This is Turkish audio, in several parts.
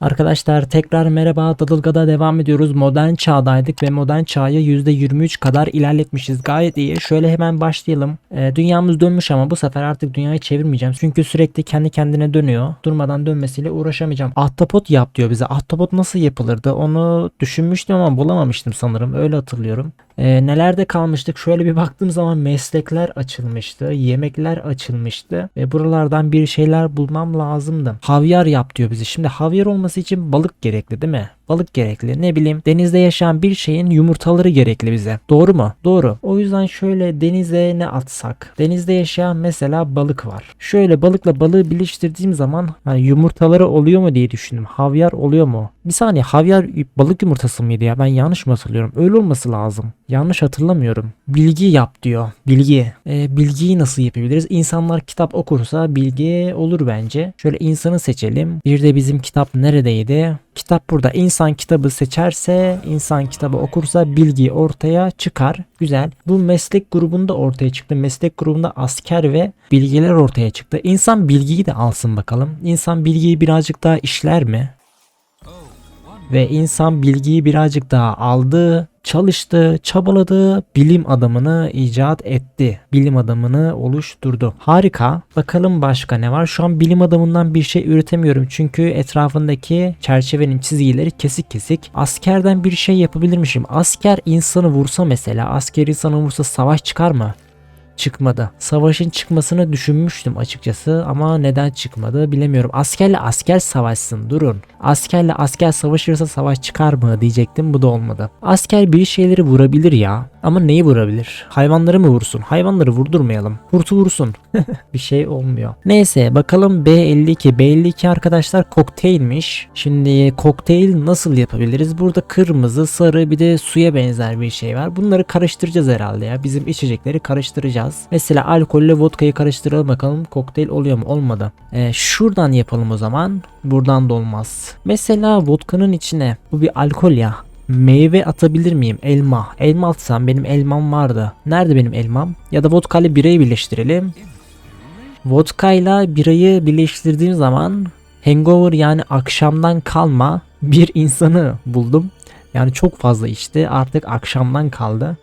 Arkadaşlar tekrar merhaba Dadılga'da devam ediyoruz. Modern çağdaydık ve modern çağı %23 kadar ilerletmişiz. Gayet iyi. Şöyle hemen başlayalım. Ee, dünyamız dönmüş ama bu sefer artık dünyayı çevirmeyeceğim. Çünkü sürekli kendi kendine dönüyor. Durmadan dönmesiyle uğraşamayacağım. Ahtapot yap diyor bize. Ahtapot nasıl yapılırdı? Onu düşünmüştüm ama bulamamıştım sanırım. Öyle hatırlıyorum. Ee, nelerde kalmıştık? Şöyle bir baktığım zaman meslekler açılmıştı. Yemekler açılmıştı. Ve buralardan bir şeyler bulmam lazımdı. Havyar yap diyor bize. Şimdi havyar olması için balık gerekli değil mi? Balık gerekli. Ne bileyim denizde yaşayan bir şeyin yumurtaları gerekli bize. Doğru mu? Doğru. O yüzden şöyle denize ne atsak? Denizde yaşayan mesela balık var. Şöyle balıkla balığı birleştirdiğim zaman hani yumurtaları oluyor mu diye düşündüm. Havyar oluyor mu? Bir saniye havyar balık yumurtası mıydı ya? Ben yanlış mı hatırlıyorum? Öyle olması lazım. Yanlış hatırlamıyorum. Bilgi yap diyor. Bilgi. Ee, bilgiyi nasıl yapabiliriz? İnsanlar kitap okursa bilgi olur bence. Şöyle insanı seçelim. Bir de bizim kitap neredeydi? Kitap burada. İnsan kitabı seçerse, insan kitabı okursa bilgi ortaya çıkar. Güzel. Bu meslek grubunda ortaya çıktı. Meslek grubunda asker ve bilgiler ortaya çıktı. İnsan bilgiyi de alsın bakalım. İnsan bilgiyi birazcık daha işler mi? Ve insan bilgiyi birazcık daha aldı, çalıştı, çabaladı, bilim adamını icat etti. Bilim adamını oluşturdu. Harika. Bakalım başka ne var? Şu an bilim adamından bir şey üretemiyorum. Çünkü etrafındaki çerçevenin çizgileri kesik kesik. Askerden bir şey yapabilirmişim. Asker insanı vursa mesela, asker insanı vursa savaş çıkar mı? Çıkmadı. Savaşın çıkmasını düşünmüştüm açıkçası ama neden çıkmadı bilemiyorum. Askerle asker savaşsın durun. Askerle asker savaşırsa savaş çıkar mı diyecektim bu da olmadı. Asker bir şeyleri vurabilir ya ama neyi vurabilir? Hayvanları mı vursun? Hayvanları vurdurmayalım. Kurtu vursun. bir şey olmuyor. Neyse bakalım B52. B52 arkadaşlar kokteylmiş. Şimdi kokteyl nasıl yapabiliriz? Burada kırmızı, sarı bir de suya benzer bir şey var. Bunları karıştıracağız herhalde ya. Bizim içecekleri karıştıracağız. Mesela alkolle vodkayı karıştıralım bakalım kokteyl oluyor mu? Olmadı. Ee, şuradan yapalım o zaman. Buradan da olmaz. Mesela vodkanın içine bu bir alkol ya. Meyve atabilir miyim? Elma. Elma atsam benim elmam vardı. Nerede benim elmam? Ya da vodka ile birayı birleştirelim. Vodka ile birayı birleştirdiğim zaman hangover yani akşamdan kalma bir insanı buldum. Yani çok fazla içti artık akşamdan kaldı.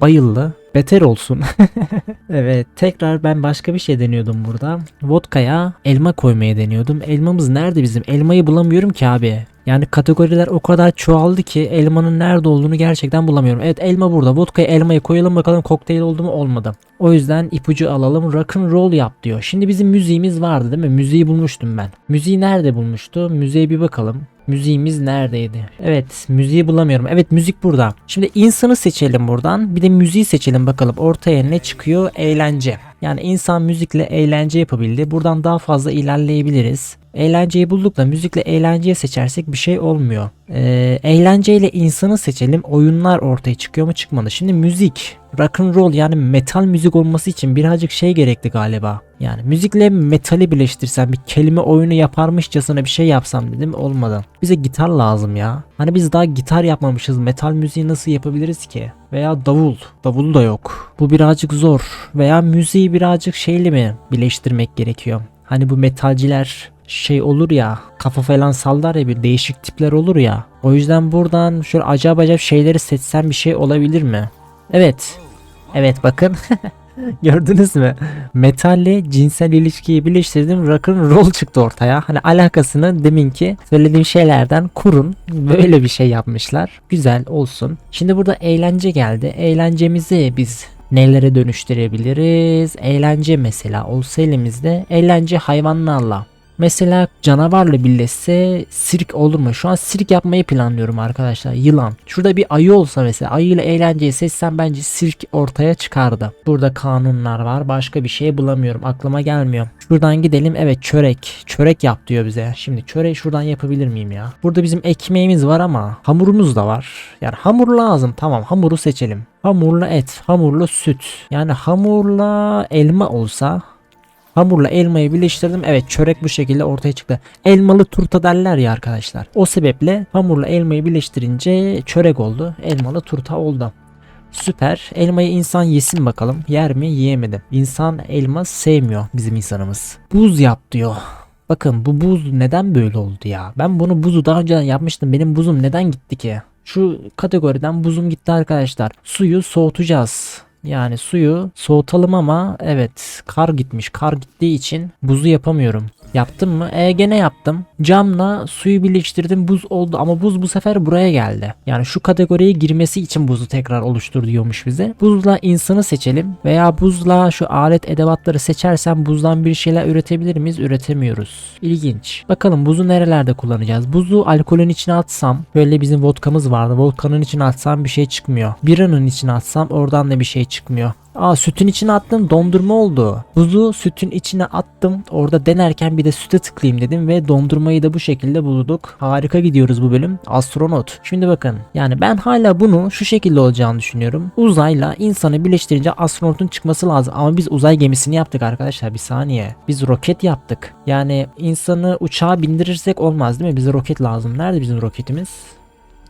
Bayıldı. Beter olsun. evet tekrar ben başka bir şey deniyordum burada. Vodka'ya elma koymaya deniyordum. Elmamız nerede bizim? Elmayı bulamıyorum ki abi. Yani kategoriler o kadar çoğaldı ki elmanın nerede olduğunu gerçekten bulamıyorum. Evet elma burada. Vodka'ya elmayı koyalım bakalım kokteyl oldu mu olmadı. O yüzden ipucu alalım. Rock and roll yap diyor. Şimdi bizim müziğimiz vardı değil mi? Müziği bulmuştum ben. Müziği nerede bulmuştu? Müziğe bir bakalım. Müziğimiz neredeydi? Evet müziği bulamıyorum. Evet müzik burada. Şimdi insanı seçelim buradan. Bir de müziği seçelim bakalım. Ortaya ne çıkıyor? Eğlence. Yani insan müzikle eğlence yapabildi. Buradan daha fazla ilerleyebiliriz. Eğlenceyi bulduk da müzikle eğlenceyi seçersek bir şey olmuyor. Ee, eğlenceyle insanı seçelim. Oyunlar ortaya çıkıyor mu çıkmadı. Şimdi müzik, rock and roll yani metal müzik olması için birazcık şey gerekli galiba. Yani müzikle metali birleştirsem bir kelime oyunu yaparmışçasına bir şey yapsam dedim olmadı. Bize gitar lazım ya. Hani biz daha gitar yapmamışız. Metal müziği nasıl yapabiliriz ki? Veya davul. Davul da yok. Bu birazcık zor. Veya müziği birazcık şeyle mi birleştirmek gerekiyor? Hani bu metalciler şey olur ya kafa falan sallar ya bir değişik tipler olur ya. O yüzden buradan şöyle acayip acayip şeyleri seçsem bir şey olabilir mi? Evet. Evet bakın. Gördünüz mü? Metalle cinsel ilişkiyi birleştirdim. Rock and roll çıktı ortaya. Hani alakasını deminki söylediğim şeylerden kurun. Böyle bir şey yapmışlar. Güzel olsun. Şimdi burada eğlence geldi. Eğlencemizi biz nelere dönüştürebiliriz? Eğlence mesela olsa elimizde eğlence hayvanlarla. Mesela canavarla birleşse sirk olur mu? Şu an sirk yapmayı planlıyorum arkadaşlar. Yılan. Şurada bir ayı olsa mesela ayıyla eğlenceyi seçsem bence sirk ortaya çıkardı. Burada kanunlar var. Başka bir şey bulamıyorum. Aklıma gelmiyor. Şuradan gidelim. Evet çörek. Çörek yap diyor bize. Şimdi çöreği şuradan yapabilir miyim ya? Burada bizim ekmeğimiz var ama hamurumuz da var. Yani hamur lazım. Tamam hamuru seçelim. Hamurla et, hamurla süt. Yani hamurla elma olsa Hamurla elmayı birleştirdim. Evet çörek bu şekilde ortaya çıktı. Elmalı turta derler ya arkadaşlar. O sebeple hamurla elmayı birleştirince çörek oldu. Elmalı turta oldu. Süper. Elmayı insan yesin bakalım. Yer mi? Yiyemedi. İnsan elma sevmiyor bizim insanımız. Buz yap diyor. Bakın bu buz neden böyle oldu ya? Ben bunu buzu daha önceden yapmıştım. Benim buzum neden gitti ki? Şu kategoriden buzum gitti arkadaşlar. Suyu soğutacağız. Yani suyu soğutalım ama evet kar gitmiş. Kar gittiği için buzu yapamıyorum. Yaptım mı? E gene yaptım. Camla suyu birleştirdim buz oldu ama buz bu sefer buraya geldi. Yani şu kategoriye girmesi için buzu tekrar oluştur diyormuş bize. Buzla insanı seçelim veya buzla şu alet edevatları seçersem buzdan bir şeyler üretebilir miyiz? Üretemiyoruz. İlginç. Bakalım buzu nerelerde kullanacağız? Buzu alkolün içine atsam böyle bizim vodkamız vardı. Vodkanın içine atsam bir şey çıkmıyor. Biranın içine atsam oradan da bir şey çıkmıyor. Aa sütün içine attım dondurma oldu. Buzu sütün içine attım. Orada denerken bir de süte tıklayayım dedim ve dondurmayı da bu şekilde bulduk. Harika gidiyoruz bu bölüm. Astronot. Şimdi bakın yani ben hala bunu şu şekilde olacağını düşünüyorum. Uzayla insanı birleştirince astronotun çıkması lazım. Ama biz uzay gemisini yaptık arkadaşlar bir saniye. Biz roket yaptık. Yani insanı uçağa bindirirsek olmaz değil mi? Bize roket lazım. Nerede bizim roketimiz?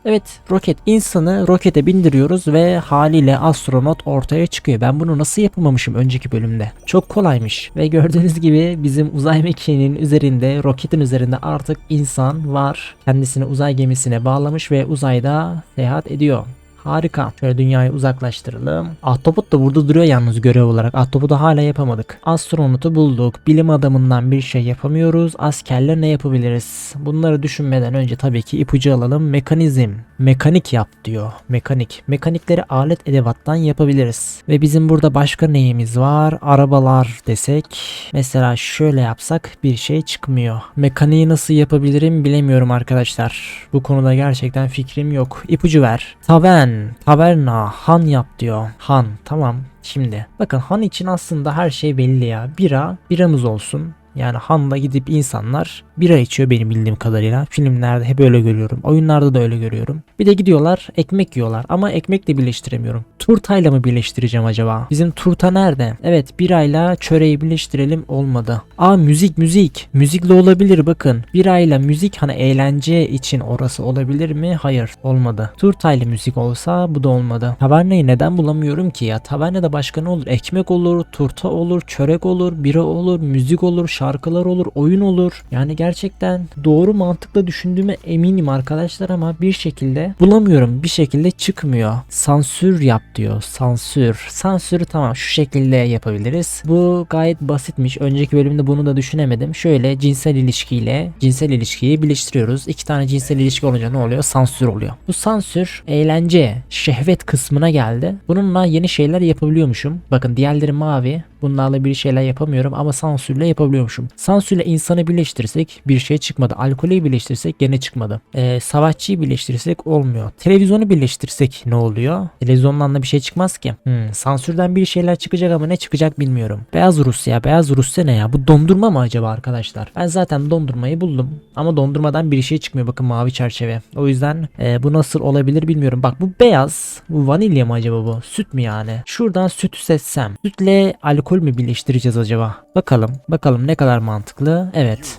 Evet roket insanı rokete bindiriyoruz ve haliyle astronot ortaya çıkıyor. Ben bunu nasıl yapamamışım önceki bölümde? Çok kolaymış ve gördüğünüz gibi bizim uzay mekiğinin üzerinde roketin üzerinde artık insan var. Kendisini uzay gemisine bağlamış ve uzayda seyahat ediyor. Harika. Şöyle dünyayı uzaklaştıralım. Ahtapot da burada duruyor yalnız görev olarak. Ahtapot'u hala yapamadık. Astronotu bulduk. Bilim adamından bir şey yapamıyoruz. Askerler ne yapabiliriz? Bunları düşünmeden önce tabii ki ipucu alalım. Mekanizm. Mekanik yap diyor. Mekanik. Mekanikleri alet edevattan yapabiliriz. Ve bizim burada başka neyimiz var? Arabalar desek. Mesela şöyle yapsak bir şey çıkmıyor. Mekaniği nasıl yapabilirim bilemiyorum arkadaşlar. Bu konuda gerçekten fikrim yok. İpucu ver. Tavern. Taverna. Han yap diyor. Han. Tamam. Şimdi. Bakın Han için aslında her şey belli ya. Bira. Biramız olsun. Yani Han'da gidip insanlar bira içiyor benim bildiğim kadarıyla. Filmlerde hep öyle görüyorum. Oyunlarda da öyle görüyorum. Bir de gidiyorlar ekmek yiyorlar ama ekmekle birleştiremiyorum. Turtayla mı birleştireceğim acaba? Bizim turta nerede? Evet birayla çöreği birleştirelim olmadı. Aa müzik müzik. Müzikle olabilir bakın. Birayla müzik hani eğlence için orası olabilir mi? Hayır olmadı. Turtayla müzik olsa bu da olmadı. Tavernayı neden bulamıyorum ki ya? Tavernada başka ne olur? Ekmek olur, turta olur, çörek olur, bira olur, müzik olur, şarkılar olur, oyun olur. Yani gerçekten doğru mantıkla düşündüğüme eminim arkadaşlar ama bir şekilde bulamıyorum. Bir şekilde çıkmıyor. Sansür yap diyor. Sansür. Sansürü tamam şu şekilde yapabiliriz. Bu gayet basitmiş. Önceki bölümde bunu da düşünemedim. Şöyle cinsel ilişkiyle cinsel ilişkiyi birleştiriyoruz. İki tane cinsel ilişki olunca ne oluyor? Sansür oluyor. Bu sansür eğlence, şehvet kısmına geldi. Bununla yeni şeyler yapabiliyormuşum. Bakın diğerleri mavi. Bunlarla bir şeyler yapamıyorum ama sansürle yapabiliyormuşum. Sansürle insanı birleştirsek bir şey çıkmadı. Alkolü birleştirsek gene çıkmadı. Ee, savaşçıyı birleştirsek olmuyor. Televizyonu birleştirsek ne oluyor? Televizyondan da bir şey çıkmaz ki. Hmm, sansürden bir şeyler çıkacak ama ne çıkacak bilmiyorum. Beyaz Rusya, Beyaz Rusya ne ya? Bu dondurma mı acaba arkadaşlar? Ben zaten dondurmayı buldum. Ama dondurmadan bir şey çıkmıyor. Bakın mavi çerçeve. O yüzden e, bu nasıl olabilir bilmiyorum. Bak bu beyaz. Bu vanilya mı acaba bu? Süt mü yani? Şuradan sütü seçsem. Sütle alkol mü birleştireceğiz acaba? Bakalım. Bakalım ne kadar mantıklı. Evet.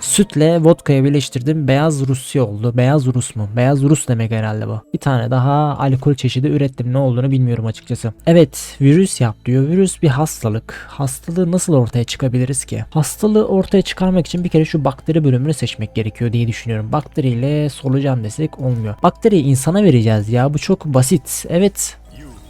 Sütle vodka'ya birleştirdim. Beyaz Rusya oldu. Beyaz Rus mu? Beyaz Rus demek herhalde bu. Bir tane daha alkol çeşidi ürettim. Ne olduğunu bilmiyorum açıkçası. Evet, virüs yap diyor. Virüs bir hastalık. Hastalığı nasıl ortaya çıkabiliriz ki? Hastalığı ortaya çıkarmak için bir kere şu bakteri bölümünü seçmek gerekiyor diye düşünüyorum. Bakteriyle solucan desek olmuyor. Bakteriyi insana vereceğiz ya. Bu çok basit. Evet,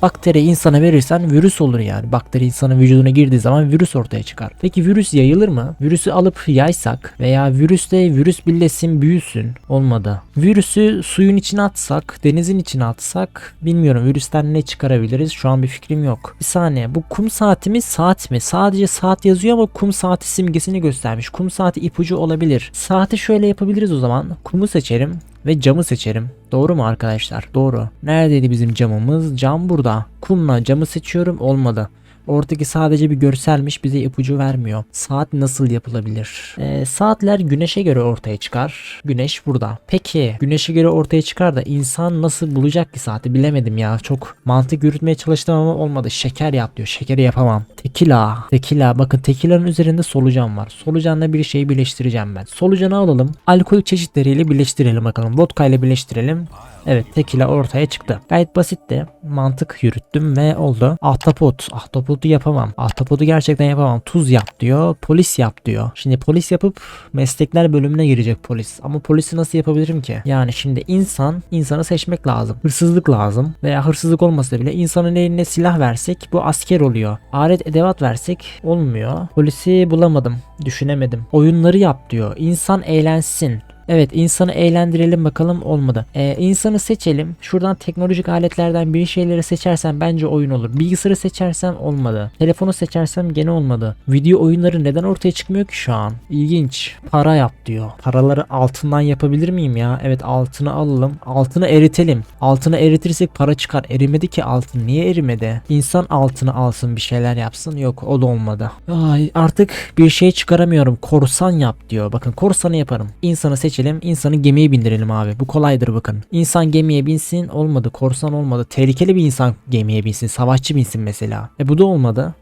Bakteri insana verirsen virüs olur yani. Bakteri insanın vücuduna girdiği zaman virüs ortaya çıkar. Peki virüs yayılır mı? Virüsü alıp yaysak veya virüsle virüs birleşsin büyüsün olmadı. Virüsü suyun içine atsak, denizin içine atsak bilmiyorum virüsten ne çıkarabiliriz şu an bir fikrim yok. Bir saniye bu kum saati mi saat mi? Sadece saat yazıyor ama kum saati simgesini göstermiş. Kum saati ipucu olabilir. Saati şöyle yapabiliriz o zaman. Kumu seçerim ve camı seçerim. Doğru mu arkadaşlar? Doğru. Neredeydi bizim camımız? Cam burada. Kumla camı seçiyorum olmadı. Oradaki sadece bir görselmiş bize ipucu vermiyor. Saat nasıl yapılabilir? Ee, saatler güneşe göre ortaya çıkar. Güneş burada. Peki güneşe göre ortaya çıkar da insan nasıl bulacak ki saati bilemedim ya. Çok mantık yürütmeye çalıştım ama olmadı. Şeker yap diyor. Şekeri yapamam. Tekila. Tekila. Bakın tekilanın üzerinde solucan var. Solucanla bir şeyi birleştireceğim ben. Solucanı alalım. Alkol çeşitleriyle birleştirelim bakalım. Vodka ile birleştirelim. Evet tekila ortaya çıktı. Gayet basitti. Mantık yürüttüm ve oldu. Ahtapot. Ahtapotu yapamam. Ahtapotu gerçekten yapamam. Tuz yap diyor. Polis yap diyor. Şimdi polis yapıp meslekler bölümüne girecek polis. Ama polisi nasıl yapabilirim ki? Yani şimdi insan, insanı seçmek lazım. Hırsızlık lazım. Veya hırsızlık olmasa bile insanın eline silah versek bu asker oluyor. Alet edevat versek olmuyor. Polisi bulamadım. Düşünemedim. Oyunları yap diyor. İnsan eğlensin. Evet insanı eğlendirelim bakalım olmadı. Ee, insanı seçelim. Şuradan teknolojik aletlerden bir şeyleri seçersem bence oyun olur. Bilgisayarı seçersem olmadı. Telefonu seçersem gene olmadı. Video oyunları neden ortaya çıkmıyor ki şu an? İlginç. Para yap diyor. Paraları altından yapabilir miyim ya? Evet altını alalım. Altını eritelim. Altını eritirsek para çıkar. Erimedi ki altın. Niye erimedi? İnsan altını alsın bir şeyler yapsın. Yok o da olmadı. Ay, artık bir şey çıkaramıyorum. Korsan yap diyor. Bakın korsanı yaparım. İnsanı seçelim. insanı gemiye bindirelim abi. Bu kolaydır bakın. İnsan gemiye binsin olmadı. Korsan olmadı. Tehlikeli bir insan gemiye binsin. Savaşçı binsin mesela. E bu da olmadı.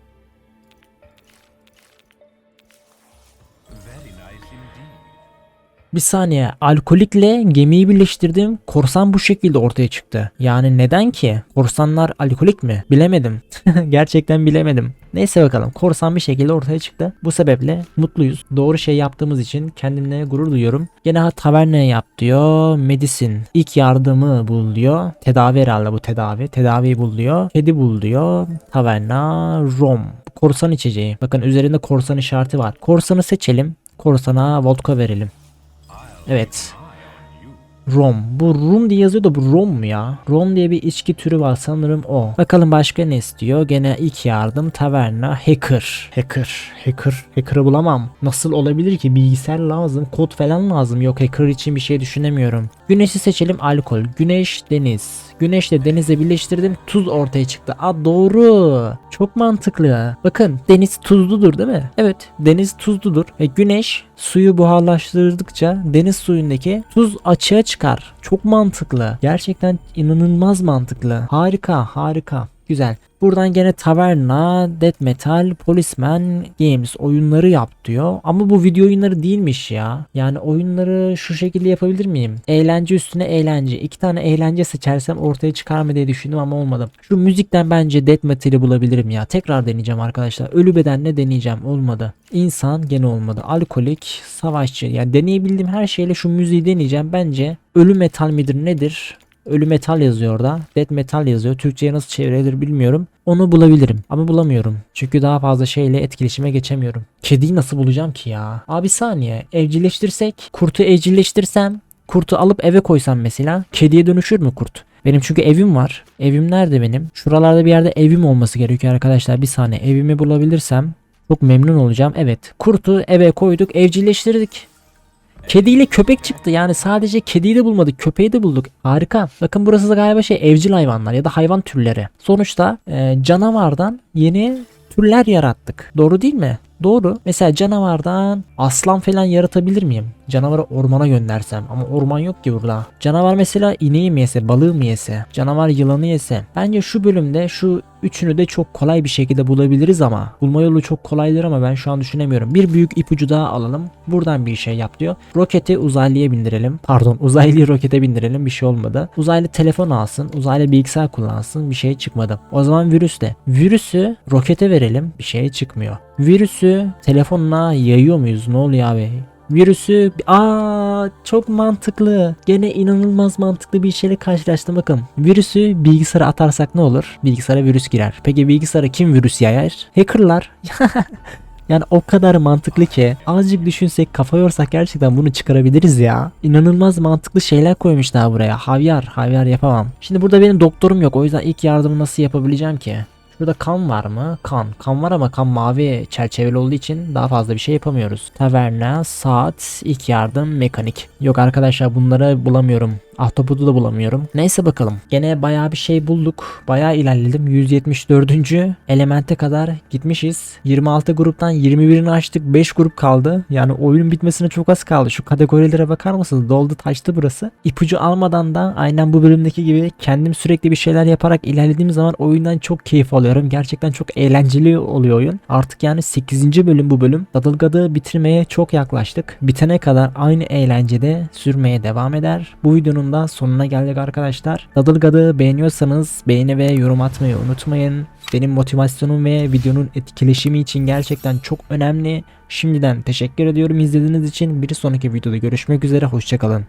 Bir saniye alkolikle gemiyi birleştirdim. Korsan bu şekilde ortaya çıktı. Yani neden ki? Korsanlar alkolik mi? Bilemedim. Gerçekten bilemedim. Neyse bakalım korsan bir şekilde ortaya çıktı. Bu sebeple mutluyuz. Doğru şey yaptığımız için kendimle gurur duyuyorum. Gene ha yap diyor. Medisin. İlk yardımı bul diyor. Tedavi herhalde bu tedavi. Tedaviyi bul diyor. Kedi bul diyor. Taverna rom. Korsan içeceği. Bakın üzerinde korsan işareti var. Korsanı seçelim. Korsana vodka verelim. Evet. Rom. Bu Rum diye yazıyor da bu Rom mu ya? Rom diye bir içki türü var sanırım o. Bakalım başka ne istiyor? Gene ilk yardım taverna hacker. Hacker. Hacker. Hacker'ı bulamam. Nasıl olabilir ki? Bilgisayar lazım. Kod falan lazım. Yok hacker için bir şey düşünemiyorum. Güneşi seçelim alkol. Güneş deniz. Güneşle denize birleştirdim. Tuz ortaya çıktı. Aa doğru. Çok mantıklı. Bakın deniz tuzludur değil mi? Evet deniz tuzludur. Ve güneş suyu buharlaştırdıkça deniz suyundaki tuz açığa çıkar. Çok mantıklı. Gerçekten inanılmaz mantıklı. Harika harika. Güzel. Buradan gene Taverna, Death Metal, Policeman Games oyunları yap diyor. Ama bu video oyunları değilmiş ya. Yani oyunları şu şekilde yapabilir miyim? Eğlence üstüne eğlence. İki tane eğlence seçersem ortaya çıkar mı diye düşündüm ama olmadı. Şu müzikten bence Death Metal'i bulabilirim ya. Tekrar deneyeceğim arkadaşlar. Ölü bedenle deneyeceğim. Olmadı. İnsan gene olmadı. Alkolik, savaşçı. Yani deneyebildiğim her şeyle şu müziği deneyeceğim. Bence ölü metal midir nedir? Ölü metal yazıyor orada. Dead metal yazıyor. Türkçe'ye nasıl çevrilir bilmiyorum. Onu bulabilirim ama bulamıyorum. Çünkü daha fazla şeyle etkileşime geçemiyorum. Kediyi nasıl bulacağım ki ya? Abi saniye. Evcilleştirsek, kurtu evcilleştirsem, kurtu alıp eve koysam mesela kediye dönüşür mü kurt? Benim çünkü evim var. Evim nerede benim? Şuralarda bir yerde evim olması gerekiyor arkadaşlar. Bir saniye evimi bulabilirsem çok memnun olacağım. Evet. Kurtu eve koyduk, evcilleştirdik. Kediyle köpek çıktı. Yani sadece kediyi de bulmadık köpeği de bulduk. Harika. Bakın burası da galiba şey evcil hayvanlar ya da hayvan türleri. Sonuçta e, canavardan yeni türler yarattık. Doğru değil mi? Doğru. Mesela canavardan aslan falan yaratabilir miyim? Canavarı ormana göndersem. Ama orman yok ki burada. Canavar mesela ineği mi yese balığı mı yese? Canavar yılanı yese? Bence şu bölümde şu üçünü de çok kolay bir şekilde bulabiliriz ama bulma yolu çok kolaydır ama ben şu an düşünemiyorum. Bir büyük ipucu daha alalım. Buradan bir şey yap diyor. Roketi uzaylıya bindirelim. Pardon uzaylıyı rokete bindirelim bir şey olmadı. Uzaylı telefon alsın. Uzaylı bilgisayar kullansın bir şey çıkmadı. O zaman virüs de. Virüsü rokete verelim bir şey çıkmıyor. Virüsü telefonla yayıyor muyuz? Ne oluyor abi? Virüsü aa çok mantıklı. Gene inanılmaz mantıklı bir şeyle karşılaştım bakın. Virüsü bilgisayara atarsak ne olur? Bilgisayara virüs girer. Peki bilgisayara kim virüs yayar? Hackerlar. Yani o kadar mantıklı ki azıcık düşünsek kafa yorsak gerçekten bunu çıkarabiliriz ya. İnanılmaz mantıklı şeyler koymuşlar buraya. Havyar, havyar yapamam. Şimdi burada benim doktorum yok o yüzden ilk yardımı nasıl yapabileceğim ki? Şurada kan var mı? Kan. Kan var ama kan mavi çerçeveli olduğu için daha fazla bir şey yapamıyoruz. Taverna, saat, ilk yardım, mekanik. Yok arkadaşlar bunları bulamıyorum. Ahtapotu da bulamıyorum. Neyse bakalım. Gene bayağı bir şey bulduk. Bayağı ilerledim. 174. elemente kadar gitmişiz. 26 gruptan 21'ini açtık. 5 grup kaldı. Yani oyunun bitmesine çok az kaldı. Şu kategorilere bakar mısınız? Doldu taştı burası. İpucu almadan da aynen bu bölümdeki gibi kendim sürekli bir şeyler yaparak ilerlediğim zaman oyundan çok keyif alıyorum. Gerçekten çok eğlenceli oluyor oyun. Artık yani 8. bölüm bu bölüm. Dadılgadı bitirmeye çok yaklaştık. Bitene kadar aynı eğlencede sürmeye devam eder. Bu videonun videonun da sonuna geldik arkadaşlar. Dadılgadı beğeniyorsanız beğeni ve yorum atmayı unutmayın. Benim motivasyonum ve videonun etkileşimi için gerçekten çok önemli. Şimdiden teşekkür ediyorum izlediğiniz için. Bir sonraki videoda görüşmek üzere. Hoşçakalın.